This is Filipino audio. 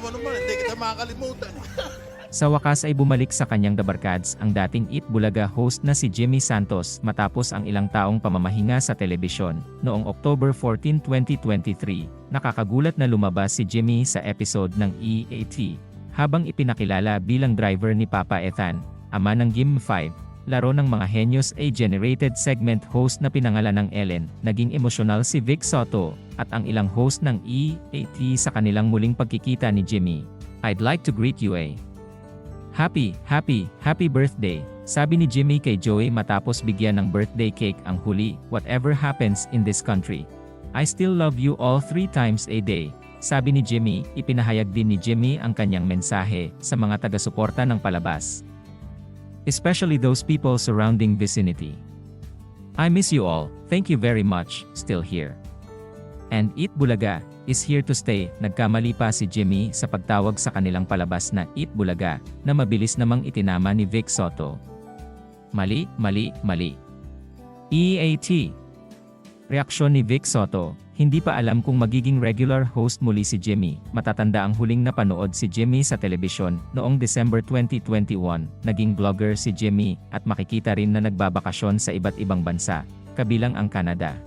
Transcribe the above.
mo naman, hindi kita makakalimutan. Sa wakas ay bumalik sa kanyang dabarkads ang dating Eat Bulaga host na si Jimmy Santos matapos ang ilang taong pamamahinga sa telebisyon. Noong October 14, 2023, nakakagulat na lumabas si Jimmy sa episode ng EAT habang ipinakilala bilang driver ni Papa Ethan, ama ng Game 5, laro ng mga Henios a generated segment host na pinangalan ng Ellen. Naging emosyonal si Vic Soto at ang ilang host ng EAT sa kanilang muling pagkikita ni Jimmy. I'd like to greet you a Happy, happy, happy birthday, sabi ni Jimmy kay Joey matapos bigyan ng birthday cake ang huli, whatever happens in this country. I still love you all three times a day. Sabi ni Jimmy, ipinahayag din ni Jimmy ang kanyang mensahe sa mga taga-suporta ng palabas. Especially those people surrounding vicinity. I miss you all, thank you very much, still here. And Eat Bulaga is here to stay. Nagkamali pa si Jimmy sa pagtawag sa kanilang palabas na Eat Bulaga na mabilis namang itinama ni Vic Soto. Mali, mali, mali. EAT Reaksyon ni Vic Soto, hindi pa alam kung magiging regular host muli si Jimmy. Matatanda ang huling napanood si Jimmy sa telebisyon noong December 2021. Naging vlogger si Jimmy at makikita rin na nagbabakasyon sa iba't ibang bansa, kabilang ang Canada.